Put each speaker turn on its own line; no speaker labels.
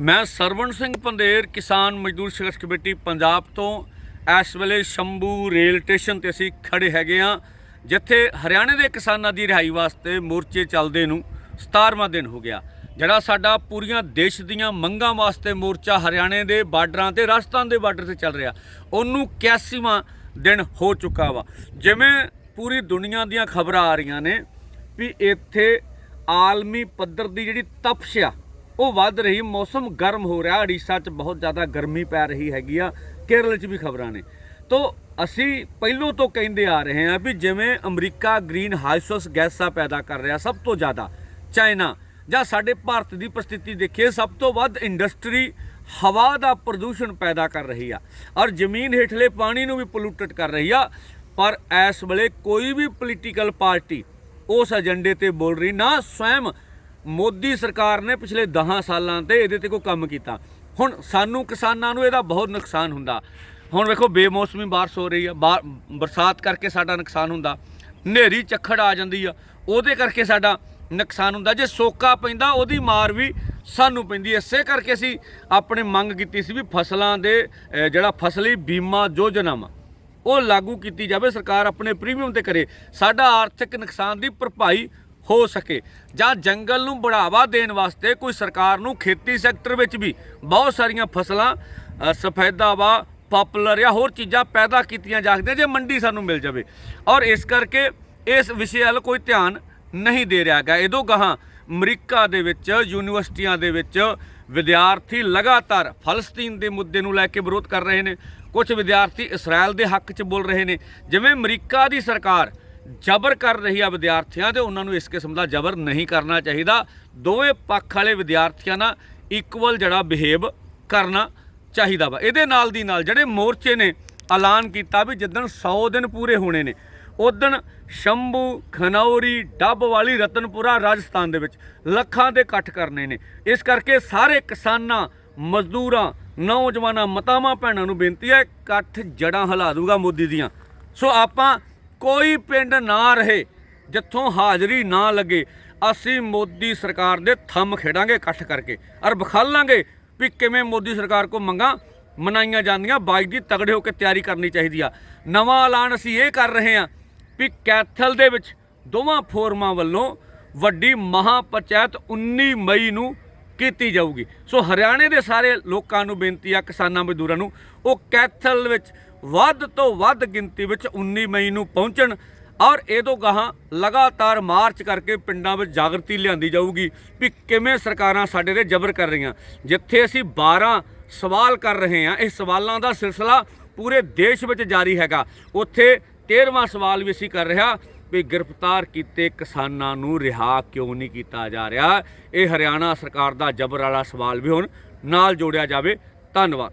ਮੈਂ ਸਰਵਣ ਸਿੰਘ ਪੰਦੇਰ, ਕਿਸਾਨ ਮਜ਼ਦੂਰ ਸੰਘਰਸ਼ ਕਮੇਟੀ ਪੰਜਾਬ ਤੋਂ। ਇਸ ਵੇਲੇ ਸ਼ੰਭੂ ਰੇਲ ਸਟੇਸ਼ਨ ਤੇ ਅਸੀਂ ਖੜੇ ਹੈਗੇ ਆ ਜਿੱਥੇ ਹਰਿਆਣੇ ਦੇ ਕਿਸਾਨਾਂ ਦੀ ਰਿਹਾਈ ਵਾਸਤੇ ਮੋਰਚੇ ਚੱਲਦੇ ਨੂੰ 17ਵਾਂ ਦਿਨ ਹੋ ਗਿਆ। ਜਿਹੜਾ ਸਾਡਾ ਪੂਰੀਆਂ ਦੇਸ਼ ਦੀਆਂ ਮੰਗਾਂ ਵਾਸਤੇ ਮੋਰਚਾ ਹਰਿਆਣੇ ਦੇ ਬਾਰਡਰਾਂ ਤੇ, ਰਾਜਸਥਾਨ ਦੇ ਬਾਰਡਰ ਤੇ ਚੱਲ ਰਿਹਾ, ਉਹਨੂੰ 81ਵਾਂ ਦਿਨ ਹੋ ਚੁੱਕਾ ਵਾ। ਜਿਵੇਂ ਪੂਰੀ ਦੁਨੀਆ ਦੀਆਂ ਖਬਰਾਂ ਆ ਰਹੀਆਂ ਨੇ ਵੀ ਇੱਥੇ ਆਲਮੀ ਪੱਧਰ ਦੀ ਜਿਹੜੀ ਤਪਸ਼ ਆ ਉਹ ਵੱਧ ਰਹੀ, ਮੌਸਮ ਗਰਮ ਹੋ ਰਿਹਾ, ਉੜੀਸਾ 'ਚ ਬਹੁਤ ਜ਼ਿਆਦਾ ਗਰਮੀ ਪੈ ਰਹੀ ਹੈਗੀ ਆ, ਕੇਰਲ 'ਚ ਵੀ ਖਬਰਾਂ ਨੇ। ਤੋ ਅਸੀਂ ਪਹਿਲੋਂ ਤੋਂ ਕਹਿੰਦੇ ਆ ਰਹੇ ਹਾਂ ਵੀ ਜਿਵੇਂ ਅਮਰੀਕਾ ਗ੍ਰੀਨ ਹਾਊਸਸ ਗੈਸਾਂ ਪੈਦਾ ਕਰ ਰਿਹਾ, ਸਭ ਤੋਂ ਜ਼ਿਆਦਾ, ਚਾਈਨਾ, ਜਾਂ ਸਾਡੇ ਭਾਰਤ ਦੀ ਪ੍ਰਸਥਿਤੀ ਦੇਖੀਏ, ਸਭ ਤੋਂ ਵੱਧ ਇੰਡਸਟਰੀ ਹਵਾ ਦਾ ਪ੍ਰਦੂਸ਼ਣ ਪੈਦਾ ਕਰ ਰਹੀ ਆ, ਔਰ ਜ਼ਮੀਨ ਹੇਠਲੇ ਪਾਣੀ ਨੂੰ ਵੀ ਪੋਲੂਟਡ ਕਰ ਰਹੀ ਆ, ਪਰ ਇਸ ਵੇਲੇ ਕੋਈ ਵੀ ਪੋਲੀਟੀਕਲ ਪਾਰਟੀ ਉਸ ਏਜੰਡੇ ਤੇ ਬੋਲ ਰਹੀ, ਨਾ ਸਵੈਮ ਮੋਦੀ ਸਰਕਾਰ ਨੇ ਪਿਛਲੇ 10 ਸਾਲਾਂ ਤੇ ਇਹਦੇ ਤੇ ਕੋਈ ਕੰਮ ਕੀਤਾ। ਹੁਣ ਸਾਨੂੰ ਕਿਸਾਨਾਂ ਨੂੰ ਇਹਦਾ ਬਹੁਤ ਨੁਕਸਾਨ ਹੁੰਦਾ। ਹੁਣ ਵੇਖੋ, ਬੇਮੌਸਮੀ ਬਾਰਿਸ਼ ਹੋ ਰਹੀ ਆ, ਬਾ- ਬਰਸਾਤ ਕਰਕੇ ਸਾਡਾ ਨੁਕਸਾਨ ਹੁੰਦਾ। ਹਨੇਰੀ, ਚੱਖੜ ਆ ਜਾਂਦੀ ਆ। ਉਹਦੇ ਕਰਕੇ ਸਾਡਾ ਨੁਕਸਾਨ ਹੁੰਦਾ। ਜੇ ਸੋਕਾ ਪੈਂਦਾ, ਉਹਦੀ ਮਾਰ ਵੀ ਸਾਨੂੰ ਪੈਂਦੀ। ਇਸੇ ਕਰਕੇ ਅਸੀਂ ਆਪਣੇ ਮੰਗ ਕੀਤੀ ਸੀ ਵੀ ਫਸਲਾਂ ਦੇ ਜਿਹੜਾ ਫਸਲੀ ਬੀਮਾ ਯੋਜਨਾ ਵਾ ਉਹ ਲਾਗੂ ਕੀਤੀ ਜਾਵੇ। ਸਰਕਾਰ ਆਪਣੇ ਪ੍ਰੀਮੀਅਮ ਤੇ ਕਰੇ। ਸਾਡਾ ਆਰਥਿਕ ਨੁਕਸਾਨ ਦੀ ਭਰਪਾਈ ਹੋ ਸਕੇ ਜਾਂ ਜੰਗਲ ਨੂੰ ਬੜਾਵਾ ਦੇਣ ਵਾਸਤੇ ਕੋਈ ਸਰਕਾਰ ਨੂੰ ਖੇਤੀ ਸੈਕਟਰ ਵਿੱਚ ਵੀ ਬਹੁਤ ਸਾਰੀਆਂ ਫਸਲਾਂ ਅ, ਵਾ ਪਪੂਲਰ ਜਾਂ ਹੋਰ ਚੀਜ਼ਾਂ ਪੈਦਾ ਕੀਤੀਆਂ ਜਾ ਸਕਦੀਆਂ ਜੇ ਮੰਡੀ ਸਾਨੂੰ ਮਿਲ ਜਾਵੇ। ਔਰ ਇਸ ਕਰਕੇ ਇਸ ਵਿਸ਼ੇ ਵੱਲ ਕੋਈ ਧਿਆਨ ਨਹੀਂ ਦੇ ਰਿਹਾ ਗਾ ਇਹਦੋਂ ਗਾਹਾਂ ਅਮਰੀਕਾ ਦੇ ਵਿੱਚ ਯੂਨੀਵਰਸਿਟੀਆਂ ਦੇ ਵਿੱਚ ਵਿਦਿਆਰਥੀ ਲਗਾਤਾਰ ਫਲਸਤੀਨ ਦੇ ਮੁੱਦੇ ਨੂੰ ਲੈ ਕੇ ਵਿਰੋਧ ਕਰ ਰਹੇ ਨੇ। ਕੁਝ ਵਿਦਿਆਰਥੀ ਇਸਰਾਇਲ ਦੇ ਹੱਕ 'ਚ ਬੋਲ ਰਹੇ ਨੇ। ਜਿਵੇਂ ਅਮਰੀਕਾ ਦੀ ਸਰਕਾਰ ਜ਼ਬਰ ਕਰ ਰਹੀ ਆ ਵਿਦਿਆਰਥੀਆਂ ਤੇ ਉਹਨਾਂ ਨੂੰ ਇਸ ਕਿਸਮ ਦਾ ਜ਼ਬਰ ਨਹੀਂ ਕਰਨਾ ਚਾਹੀਦਾ। ਦੋਵੇਂ ਪੱਖ ਵਾਲੇ ਵਿਦਿਆਰਥੀਆਂ ਨਾਲ ਇਕੁਅਲ ਜਿਹੜਾ ਬਿਹੇਵ ਕਰਨਾ ਚਾਹੀਦਾ ਵਾ। ਇਹਦੇ ਨਾਲ ਦੀ ਨਾਲ ਜਿਹੜੇ ਮੋਰਚੇ ਨੇ, ਐਲਾਨ ਕੀਤਾ ਵੀ ਜਿੱਦਣ 100 ਦਿਨ ਪੂਰੇ ਹੋਣੇ ਨੇ ਉਦਣ ਸ਼ੰਭੂ, ਖਨੌਰੀ ਡੱਬ ਵਾਲੀ ਰਤਨਪੁਰਾ, ਰਾਜਸਥਾਨ ਦੇ ਵਿੱਚ ਲੱਖਾਂ ਦੇ ਇਕੱਠ ਕਰਨੇ ਨੇ। ਇਸ ਕਰਕੇ ਸਾਰੇ ਕਿਸਾਨਾਂ, ਮਜ਼ਦੂਰਾਂ, ਨੌਜਵਾਨਾਂ, ਮਤਾਵਾਂ, ਭੈਣਾਂ ਨੂੰ ਬੇਨਤੀ ਹੈ, ਇਕੱਠ ਜੜਾਂ ਹਿਲਾ ਦੂਗਾ ਮੋਦੀ ਦੀਆਂ। ਸੋ ਆਪਾਂ ਕੋਈ ਪਿੰਡ ਨਾ ਰਹੇ, ਜਿੱਥੋਂ ਹਾਜ਼ਰੀ ਨਾ ਲੱਗੇ, ਅਸੀਂ ਮੋਦੀ ਸਰਕਾਰ ਦੇ ਥੰਮ ਖੇਡਾਂਗੇ ਇਕੱਠ ਕਰਕੇ ਔਰ ਵਿਖਾਲਾਂਗੇ ਵੀ ਕਿਵੇਂ ਮੋਦੀ ਸਰਕਾਰ ਕੋ ਮੰਗਾਂ ਮਨਾਈਆਂ ਜਾਂਦੀਆਂ, ਬਾਈ ਦੀ ਤਗੜੇ ਹੋ ਕੇ ਤਿਆਰੀ ਕਰਨੀ ਚਾਹੀਦੀ ਆ। ਨਵਾਂ ਐਲਾਨ ਅਸੀਂ ਇਹ ਕਰ ਰਹੇ ਹਾਂ ਵੀ ਕੈਥਲ ਦੇ ਵਿੱਚ ਦੋਵਾਂ ਫੋਰਮਾਂ ਵੱਲੋਂ ਵੱਡੀ ਮਹਾ ਪੰਚਾਇਤ 19 ਮਈ ਨੂੰ ਕੀਤੀ ਜਾਊਗੀ। ਸੋ ਹਰਿਆਣੇ ਦੇ ਸਾਰੇ ਲੋਕਾਂ ਨੂੰ ਬੇਨਤੀ ਆ ਕਿਸਾਨਾਂ ਮਜ਼ਦੂਰਾਂ ਨੂੰ, ਉਹ ਕੈਥਲ ਵਿੱਚ ਵੱਧ ਤੋਂ ਵੱਧ ਗਿਣਤੀ ਵਿੱਚ 19 ਮਈ ਨੂੰ ਪਹੁੰਚਣ ਔਰ ਇਹ ਤੋਂ ਗਾਹਾਂ ਲਗਾਤਾਰ ਮਾਰਚ ਕਰਕੇ ਪਿੰਡਾਂ ਵਿੱਚ ਜਾਗਰਤੀ ਲਿਆਂਦੀ ਜਾਊਗੀ ਵੀ ਕਿਵੇਂ ਸਰਕਾਰਾਂ ਸਾਡੇ ਤੇ ਜ਼ਬਰ ਕਰ ਰਹੀਆਂ। ਜਿੱਥੇ ਅਸੀਂ 12 ਸਵਾਲ ਕਰ ਰਹੇ ਹਾਂ, ਇਹ ਸਵਾਲਾਂ ਦਾ ਸਿਲਸਿਲਾ ਪੂਰੇ ਦੇਸ਼ ਵਿੱਚ ਜਾਰੀ ਹੈਗਾ। ਉੱਥੇ 13ਵਾਂ ਸਵਾਲ ਵੀ ਅਸੀਂ ਕਰ ਰਿਹਾ ਵੀ ਗ੍ਰਿਫਤਾਰ ਕੀਤੇ ਕਿਸਾਨਾਂ ਨੂੰ ਰਿਹਾ ਕਿਉਂ ਨਹੀਂ ਕੀਤਾ ਜਾ ਰਿਹਾ? ਇਹ ਹਰਿਆਣਾ ਸਰਕਾਰ ਦਾ ਜ਼ਬਰ ਵਾਲਾ ਸਵਾਲ ਵੀ ਹੁਣ ਨਾਲ ਜੋੜਿਆ ਜਾਵੇ। ਧੰਨਵਾਦ।